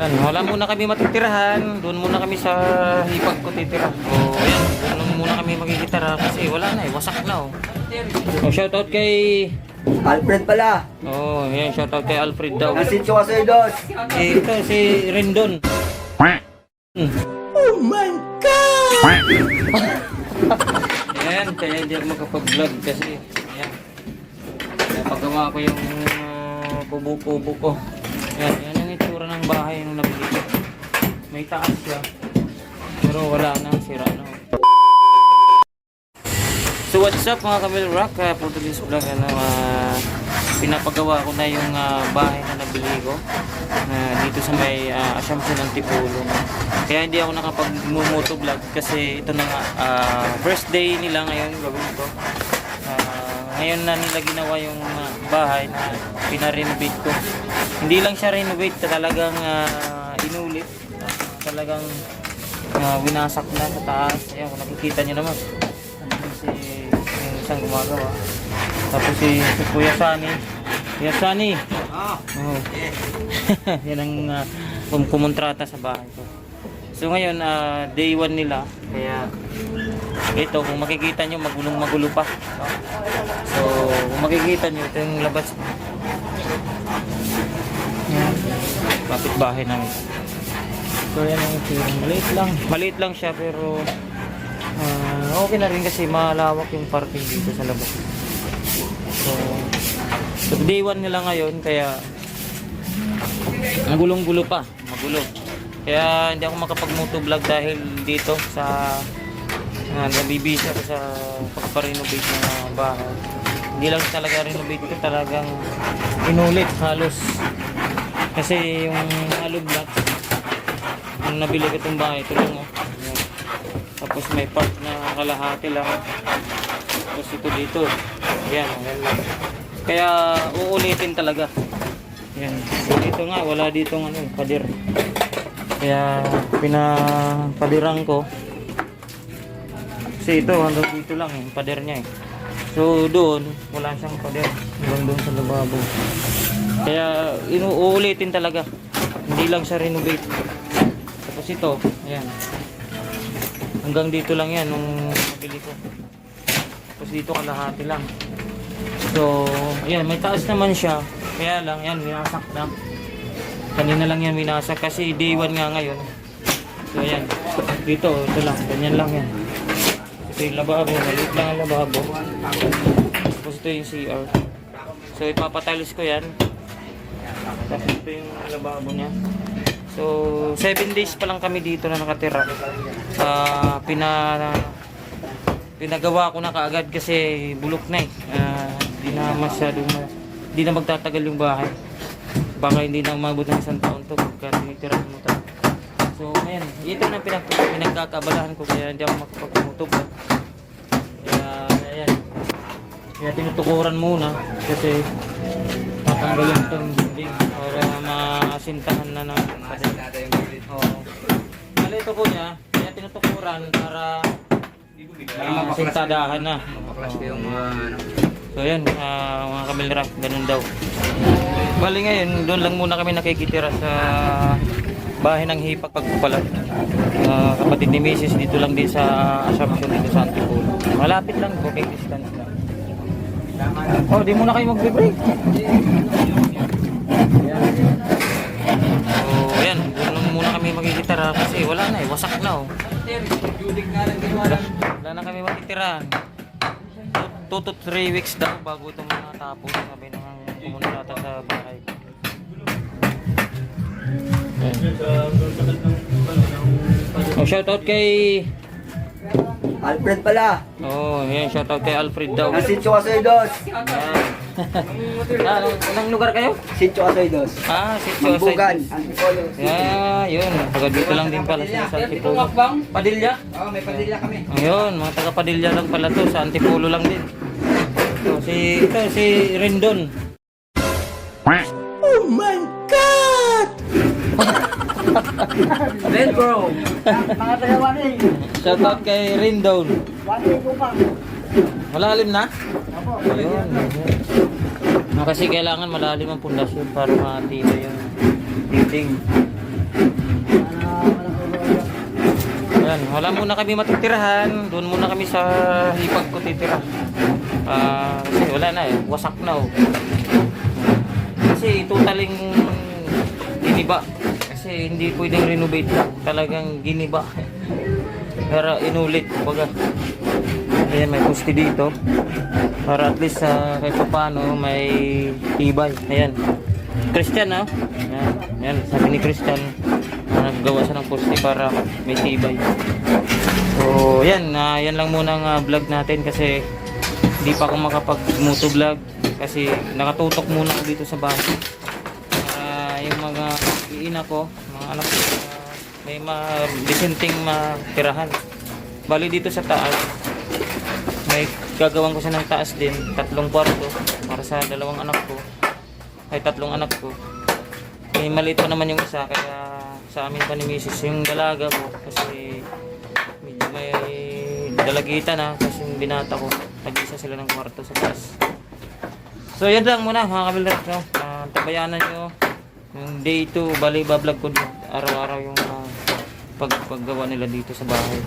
Yan, wala muna kami matitirahan. Doon muna kami sa hipag ko titira. O, yan. Doon muna kami magkikitara kasi wala na eh. Wasak na oh. O, shoutout kay... Alfred pala. Oh, yan. Shoutout kay Alfred daw. Asincho Casoidos. Eh, ito si Rendon. Oh my God! Ayan, kaya hindi ako makapag-vlog kasi ayan. Napagawa ko yung uh, kubo-kubo ko. Ayan, yan yung itsura ng bahay nung nabili ko. May taas siya. Pero wala na, sira na. So what's up mga Camille Rock? Uh, for today's vlog, ano, ah, pinapagawa ko na yung ah, bahay na nabili ko. na dito sa may uh, Assumption ng Tipolo. Kaya hindi ako nakapag-moto vlog kasi ito na nga, ah, first day nila ngayon gawin ko. Ah, ngayon na nila ginawa yung ah, bahay na pinarenovate ko. Hindi lang siya renovate, talagang ah, inulit. Talagang uh, winasak na sa taas. Ayan, kung nakikita nyo naman. Si yung isang gumagawa. Tapos si, si Kuya Sani. Kuya Sani. Ah, Oh. Yan ang uh, kumontrata sa bahay ko. So ngayon, ah, day 1 nila. Kaya ito, kung makikita nyo, magulong magulo pa. So, kung makikita nyo, ito yung labas. Yan. Kapit bahay namin. So yan ang itsura. Maliit lang. Maliit lang siya pero ah, okay na rin kasi malawak yung parking dito sa labas. So, so day 1 nila ngayon kaya magulong-gulo pa. Magulo. Kaya hindi ako makapag-moto vlog dahil dito sa uh, nabibisi ako sa pagpa-renovate ng bahay. Hindi lang talaga renovate ko, talagang inulit halos. Kasi yung blocks, nung nabili ko itong bahay, ito lang oh. Ayan. Tapos may part na kalahati lang. Tapos ito dito. Ayan, ayan lang. Kaya uulitin talaga. Yan. So, dito nga, wala dito ano, pader. Kaya pinapadiran ko. Kasi ito, hanggang dito lang yung pader niya eh. So doon, wala siyang pader. Hanggang doon sa lababo. Kaya inuulitin talaga. Hindi lang siya renovate. Tapos ito, ayan. Hanggang dito lang yan nung nabili ko. Tapos dito kalahati lang. So, ayan, may taas naman siya. Kaya lang, yan, winasak na. Kanina lang yan winasak kasi day 1 nga ngayon. So, ayan. Dito, ito lang. Ganyan lang yan. Ito yung lababo. Maliit lang ang lababo. Tapos ito yung CR. So, ipapatiles ko yan. Ito yung lababo niya. So, 7 days pa lang kami dito na nakatira. Ah, pina pinagawa ko na kaagad kasi bulok na eh. Ah, di na masyadong ma- di na magtatagal yung bahay. Baka hindi na umabot ng isang taon to pagka tinitira mo to. So, ngayon, ito na pinag pinagkakabalahan ko kaya hindi ako makapagpumutog. Kaya, ayan. Kaya tinutukuran muna kasi tatanggalin itong dinding para maasintahan na ng Oo. Mali ito po niya, kaya tinutukuran para masintadahan na. yung mga ano. So yan, ah, mga kamilra, ganun daw. Bali ngayon, doon lang muna kami nakikitira sa bahay ng Hipak Pagpapalat. Ah, kapatid ni Mrs. dito lang din sa Assumption dito sa Antipolo. Malapit lang, walking distance lang. Oh, di muna kayo magbe-break. So, yan, doon muna kami makikitira kasi wala na eh, wasak na oh. Wala, na kami makitirahan. 2 to 3 weeks daw bago ito matapos sabi ng kumuntrata sa bahay. Oh, shoutout kay Alfred pala. Oh, yan shoutout kay Alfred daw. Asincho Casoidos. ah, anong, anong lugar kayo? Asincho Casoidos. Ah, si Mambugan. Antipolo. Yeah, yun. Taga dito lang din pala sa Antipolo. Padilla? Oo, may padilla kami. Ayun, mga taga Padilla lang pala to. Sa Antipolo lang din. So, si, ito, si Rendon. Oh my! Red bro. Mga taga waning. Shout out kay Rindon. Pa. Malalim na? Apo. Ayun. No, kasi kailangan malalim ang pundasyon para matino yung building. Yan, wala muna kami matitirahan. Doon muna kami sa hipag ko titira. Uh, kasi wala na eh. Wasak na oh. Kasi totaling iniba. Kasi hindi pwedeng renovate. Talagang giniba. Pero inulit, kumbaga. Ayan, may pusti dito. Para at least sa kahit pa paano may tibay. Ayan. Christian, ah. Ayan. Ayan, sabi ni Christian. na naggawa siya ng pusti para may tibay. So, yan. ah, yan lang muna ang ah, vlog natin kasi hindi pa ako makapag-moto vlog kasi nakatutok muna ako dito sa bahay. Iina ko, mga anak ko, ah, may ma-decenteng matirahan. Bali dito sa taas, may gagawin ko siya ng taas din, tatlong kwarto para sa dalawang anak ko. Ay, tatlong anak ko. Eh, maliit pa naman yung isa, kaya sa amin pa ni Mrs. yung dalaga ko kasi medyo may dalagita na kasi yung binata ko, tag-isa sila ng kwarto sa taas. So, yan lang muna mga kabilar. No? Uh, tabayanan nyo yung day 2, bali bablog ko araw-araw yung ah, pag paggawa nila dito sa bahay.